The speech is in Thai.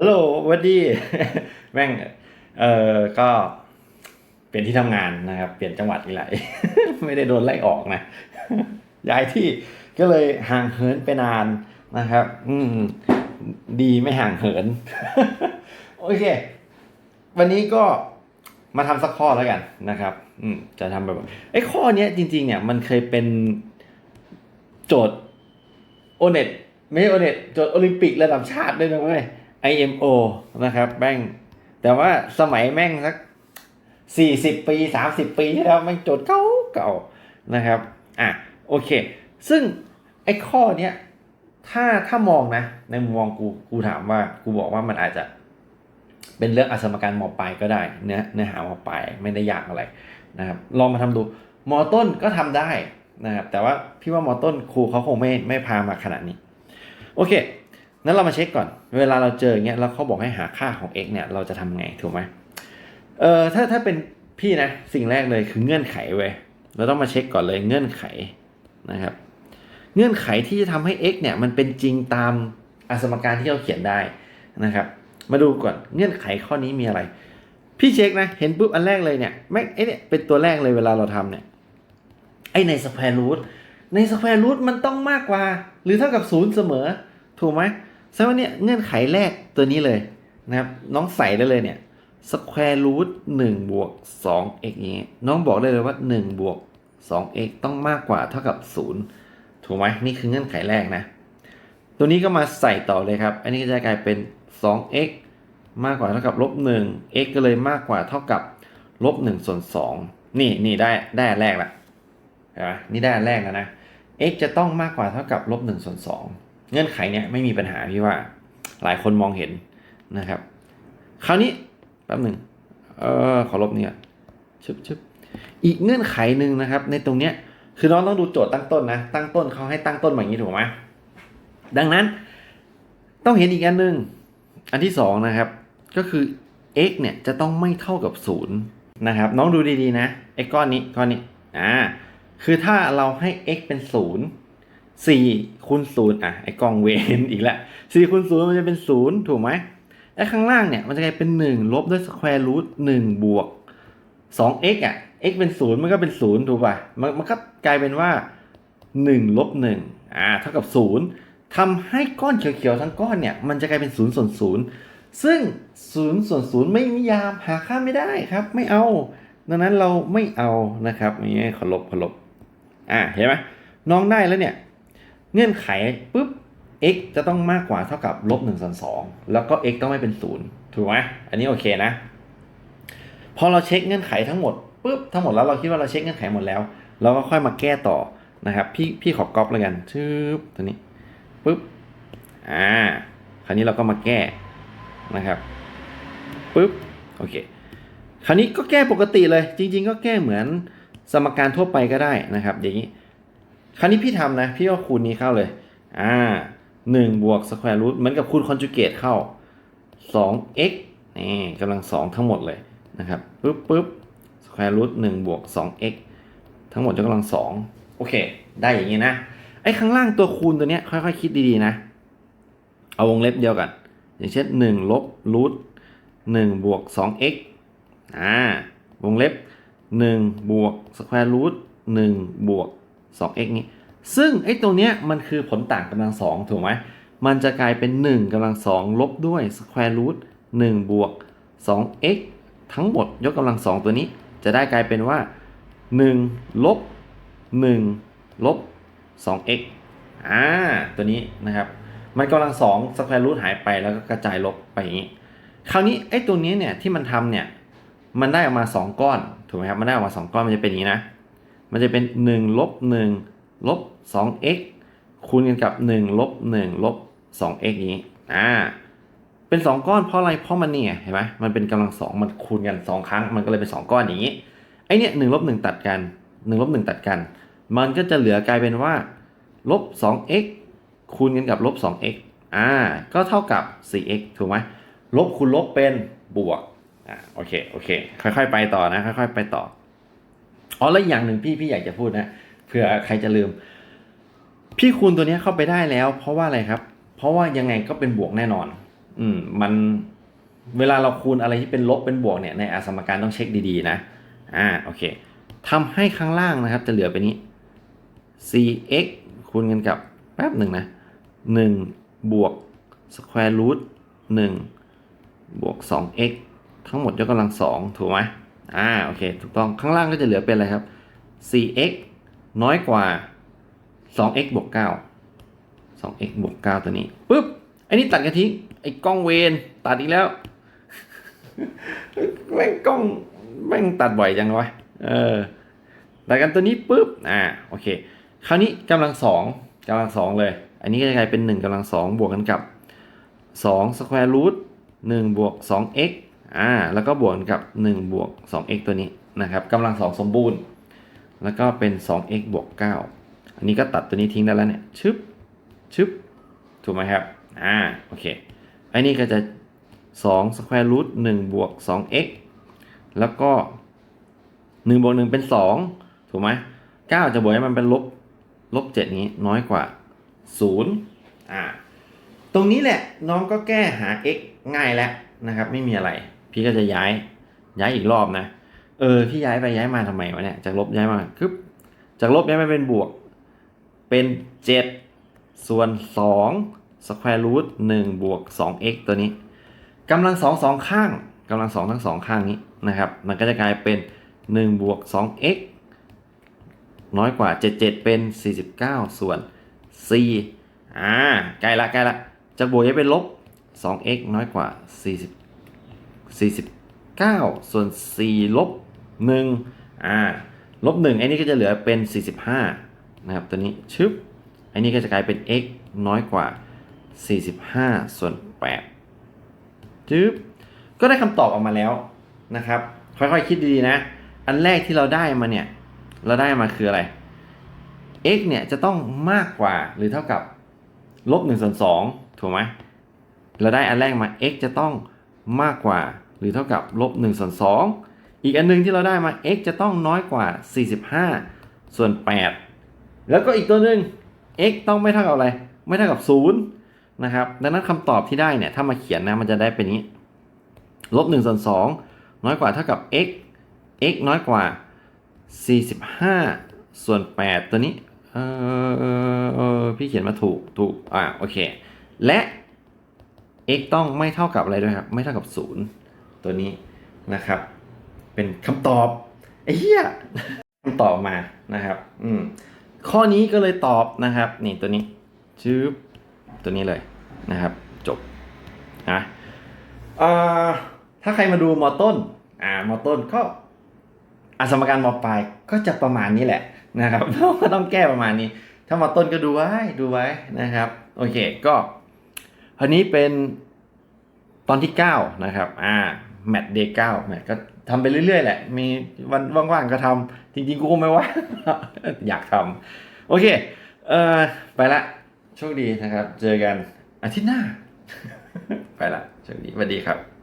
ฮัลโหลวัดดีแม่ง เออก็เปลี่ยนที่ทำงานนะครับ เปลี่ยนจังหวัดอีกหลายไม่ได้โดนไล่ออกนะย้ายที่ก็เลยห่างเหินไปนานนะครับ อืม ดีไม่ห่างเหิน โอเค วันนี้ก็มาทำสักข้อแล้วกันนะครับ อืม จะทำแบบไอ้ข้อเนี้ยจริง ๆ เนี่ยมันเคยเป็นโจทย์โอเน็ตไม่ใช่โอเน็ตโจทย์โอลิมปิกระดับชาติด้วยนะเว้ย IMO นะครับแม่งแต่ว่าสมัยแม่งสักสี่สิบปีสามสิบปีที่แล้วแม่งโจทย์เก่าเก่านะครับอะโอเค ซึ่งไอ้ข้อเนี้ยถ้าถ้ามองนะ ในมุมมองกูกูถามว่ากูบอกว่ามันอาจจะเป็นเรื่องอสมการมปลายก็ได้เนื้อเนื้อหามปลายไม่ได้ยากอะไรนะครับลองมาทำดูมอต้นก็ทำได้นะครับแต่ว่าพี่ว่ามอต้นครูเขาคงไม่ไม่พามาขนาดนี้ โอเค นั้นเรามาเช็คก่อน เวลาเราเจออย่างเงี้ยแล้วเขาบอกให้หาค่าของ x เนี่ยเราจะทำไงถูกไหมเออถ้าถ้าเป็นพี่นะสิ่งแรกเลยคือเงื่อนไขเว้ยเราต้องมาเช็คก่อนเลยเงื่อนไขนะครับ เงื่อนไขที่จะทำให้ x เนี่ยมันเป็นจริงตามอสมการที่เราเขียนได้นะครับ มาดูก่อนเงื่อนไขข้อนี้มีอะไร พี่เช็คนะ เห็นปุ๊บอันแรกเลยเนี่ยแม่งไอเนี่ยเป็นตัวแรกเลยเวลาเราทำเนี่ยไอในสแควร์รูทในสแควร์รูทมันต้องมากกว่า หรือเท่ากับศูนย์เสมอ ถูกไหม แสดงว่าเนี่ยเงื่อนไขแรกตัวนี้เลยนะครับน้องใส่ได้เลยเนี่ยสแควร์รูทหนึ่งบวกสองเอ็กอย่างเงี้ยน้องบอกได้เลยว่าหนึ่งบวกสองเอ็กต้องมากกว่าเท่ากับศูนย์ถูกไหมนี่คือเงื่อนไขแรกนะ ตัวนี้ก็มาใส่ต่อเลยครับ อันนี้ก็จะกลายเป็น 2x มากกว่าเท่ากับลบ1 x ก็เลยมากกว่าเท่ากับลบ1ส่วน2นี่นี่ได้ได้แรกละเห็นไหมนี่ได้แรกแล้วนะ x จะต้องมากกว่าเท่ากับลบ1ส่วน2 เงื่อนไขเนี้ยไม่มีปัญหาพี่ว่าหลายคนมองเห็นนะครับ คราวนี้แป๊บหนึ่งเออขอลบเนี่ก่อนชึบชึบอีกเงื่อนไขหนึ่งนะครับ ในตรงเนี้ยคือน้องต้องดูโจทย์ตั้งต้นนะตั้งต้นเขาให้ตั้งต้นมาอย่างนี้ถูกไหมดังนั้น ต้องเห็นอีกอันหนึ่งอันที่สองนะครับ ก็คือ x เนี่ยจะต้องไม่เท่ากับศูนย์นะครับน้องดูดีๆนะไอ้ก้อนนี้ก้อนนี้อ่าคือถ้าเราให้ x เป็นศูนย์ สี่คูณศูนย์อะไอ้กองเวนอีกแล้วสี่คูณศูนย์มันจะเป็นศูนย์ถูกไหมไอ้ข้างล่างเนี่ยมันจะกลายเป็นหนึ่งลบด้วยสแควร์รูทหนึ่งบวกสอง x อะ x เป็นศูนย์มันก็เป็นศูนย์ถูกป่ะมันมันก็กลายเป็นว่าหนึ่งลบหนึ่งอ่าเท่ากับศูนย์ทำให้ก้อนเขียวๆทั้งก้อนเนี่ยมันจะกลายเป็นศูนย์ส่วนศูนย์ซึ่งศูนย์ส่วนศูนย์ไม่มียามหาค่าไม่ได้ครับ ไม่เอา ดังนั้นเราไม่เอานะครับนี่ขอลบขอลบอ่าเห็นไหมน้องได้แล้วเนี่ย เงื่อนไขปุ๊บ x จะต้องมากกว่าเท่ากับลบหนึ่งส่วนสองแล้วก็ x ต้องไม่เป็นศูนย์ถูกไหมอันนี้โอเคนะ พอเราเช็คเงื่อนไขทั้งหมดปุ๊บทั้งหมดแล้วเราคิดว่าเราเช็คเงื่อนไขหมดแล้ว เราก็ค่อยมาแก้ต่อนะครับ พี่พี่ขอก๊อปแล้วกันชืบตัวนี้ปุ๊บอ่าคราวนี้เราก็มาแก้นะครับปุ๊บโอเคคราวนี้ก็แก้ปกติเลย จริง ๆ ก็แก้เหมือนสมการทั่วไปก็ได้นะครับอย่างนี้ คราวนี้พี่ทำนะ พี่ก็คูณนี้เข้าเลย อ่าหนึ่งบวกสแควร์รูทเหมือนกับคูณคอนจูเกตเข้า 2x นี่กำลังสองทั้งหมดเลยนะครับปุ๊บปุ๊บสแควร์รูทหนึ่งบวก 2x ทั้งหมดยกกำลังสองโอเค ได้อย่างนี้นะ ไอ้ข้างล่างตัวคูณตัวเนี้ยค่อยๆ คิดดีๆนะ เอาวงเล็บเดียวกัน อย่างเช่น1ลบรูท1บวก 2x อ่าวงเล็บ1บวกสแควร์รูท1บวก 2x นี้ ซึ่งไอ้ตรงเนี้ยมันคือผลต่างกำลังสองถูกไหม มันจะกลายเป็น 1กำลังสองลบด้วยสแควร์รูท1บวก 2x ทั้งหมดยกกำลังสองตัวนี้ จะได้กลายเป็นว่า 1 ลบ 1 ลบ 2x อ่า ตัวนี้นะครับ มันกำลังสองสแควร์รูทหายไปแล้วก็กระจายลบไปอย่างนี้ คราวนี้ไอ้ตัวนี้เนี่ยที่มันทำเนี่ย มันได้ออกมา 2 ก้อน ถูกไหมครับ มันได้ออกมา 2 ก้อนมันจะเป็นอย่างนี้นะ มันจะเป็น1ลบ1ลบ 2x คูณกันกับ1ลบ1ลบ 2x อย่างนี้อ่าเป็น 2 ก้อนเพราะอะไรเพราะมันเนี่ยเห็นไหมมันเป็นกำลังสองมันคูณกัน 2 ครั้ง มันก็เลยเป็น 2 ก้อนอย่างนี้ไอเนี่ย1ลบ1ตัดกัน1ลบ1ตัดกัน มันก็จะเหลือกลายเป็นว่าลบ 2x คูณกันกับลบ 2x อ่าก็เท่ากับ 4x ถูกไหมลบคูณลบเป็นบวกอ่าโอเคโอเคค่อยๆไปต่อนะค่อยๆไปต่อ อ๋อแล้วอย่างหนึ่งพี่พี่อยากจะพูดนะเผื่อใครจะลืม พี่คูณตัวนี้เข้าไปได้แล้ว เพราะว่าอะไรครับ เพราะว่ายังไงก็เป็นบวกแน่นอน อืม มันเวลาเราคูณอะไรที่เป็นลบเป็นบวกเนี่ยในอสมการต้องเช็คดีๆนะ อ่าโอเคทำให้ข้างล่างนะครับ จะเหลือไปนี้ cx คูณกันกับแป๊บหนึ่งนะ 1 บวก square root 1 บวก 2x ทั้งหมดยกกำลังสองถูกไหม อ่าโอเคถูกต้องข้างล่างก็จะเหลือเป็นอะไรครับ 4x น้อยกว่า 2x บวก9 2x บวก9ตัวนี้ปุ๊บไอ้นี่ตัดกันทิ้งไอ้กล้องเวนตัดอีกแล้วแม่งกล้องแม่งตัดบ่อยจังวะเออตัดกันตัวนี้ปุ๊บอ่าโอเค คราวนี้กำลังสองกำลังสองเลย อันนี้ก็จะกลายเป็น1กำลังสองบวกกันกับ2 square root 1บวก 2x อ่าแล้วก็บวกกันกับ 1 บวก 2x ตัวนี้นะครับกำลังสองสมบูรณ์ แล้วก็เป็น 2x บวก 9 อันนี้ก็ตัดตัวนี้ทิ้งได้แล้วเนี่ยชึบชึบถูกไหมครับอ่าโอเคอันนี้ก็จะ2 square root 1บวก 2x แล้วก็ 1บวก 1 เป็น 2 ถูกไหม9จะบวกให้มันเป็นลบลบ7นี้น้อยกว่า 0 อ่า ตรงนี้แหละน้องก็แก้หา x ง่ายแล้วนะครับ ไม่มีอะไร พี่ก็จะย้ายย้ายอีกรอบนะ เออพี่ย้ายไปย้ายมาทำไมวะเนี่ยจากลบย้ายมาคือจากลบย้ายมาเป็นบวก เป็น7ส่วน2 square root 1บวก 2x ตัวนี้กำลังสองสองข้างกำลังสองทั้งสองข้างนี้นะครับ มันก็จะกลายเป็น1บวก 2x น้อยกว่า 77 เป็น 49 ส่วน4อ่าใกล้ละใกล้ละจากบวกย้ายเป็นลบ 2x น้อยกว่า40 49 ส่วน 4 ลบ1อ่าลบ1อันนี้ก็จะเหลือเป็น 45 นะครับ ตัวนี้ชึบอันนี้ก็จะกลายเป็น x น้อยกว่า 45 ส่วน8จึ๊บก็ได้คำตอบออกมาแล้วนะครับ ค่อยๆคิดดีๆนะ อันแรกที่เราได้มาเนี่ย เราได้มาคืออะไร x เนี่ยจะต้องมากกว่าหรือเท่ากับลบ1ส่วน2ถูกไหม เราได้อันแรกมา x จะต้อง มากกว่า หรือเท่ากับลบ1ส่วน2อีกอันหนึงที่เราได้มา x จะต้องน้อยกว่า 45 ส่วน 8 แล้วก็อีกตัวหนึ่ง x ต้องไม่เท่ากับอะไร ไม่เท่ากับ 0 นะครับ ดังนั้นคำตอบที่ได้เนี่ย ถ้ามาเขียนนะ มันจะได้เป็นนี้ ลบ1ส่วน2น้อยกว่าเท่ากับ x x น้อยกว่า 45 ส่วน 8 ตัวนี้ เออเออเออพี่เขียนมาถูก ถูก อ่า โอเค และ x ต้องไม่เท่ากับอะไรด้วยครับ ไม่เท่ากับ 0 ตัวนี้นะครับ เป็นคำตอบไอ้เหี้ยคำตอบมานะครับ อืมข้อนี้ก็เลยตอบนะครับ นี่ตัวนี้ชื่อตัวนี้เลยนะครับ จบนะถ้าใครมาดูมอต้น อ่ามอต้นก็อาสมการมอปลายก็จะประมาณนี้แหละนะครับก็ต้องแก้ประมาณนี้ ถ้ามอต้นก็ดูไว้ดูไว้นะครับ โอเคก็ อันนี้เป็นตอนที่ 9 นะครับ อ่า แมตช์เดย์เก้าแมตช์ก็ทำไปเรื่อยๆ แหละ มีวันว่างๆ ก็ทำจริงๆ กูไม่ว่า อยากทำโอเค เอ่อ ไปละ โชคดีนะครับ เจอกันอาทิตย์หน้า ไปละ โชคดีสวัสดีครับ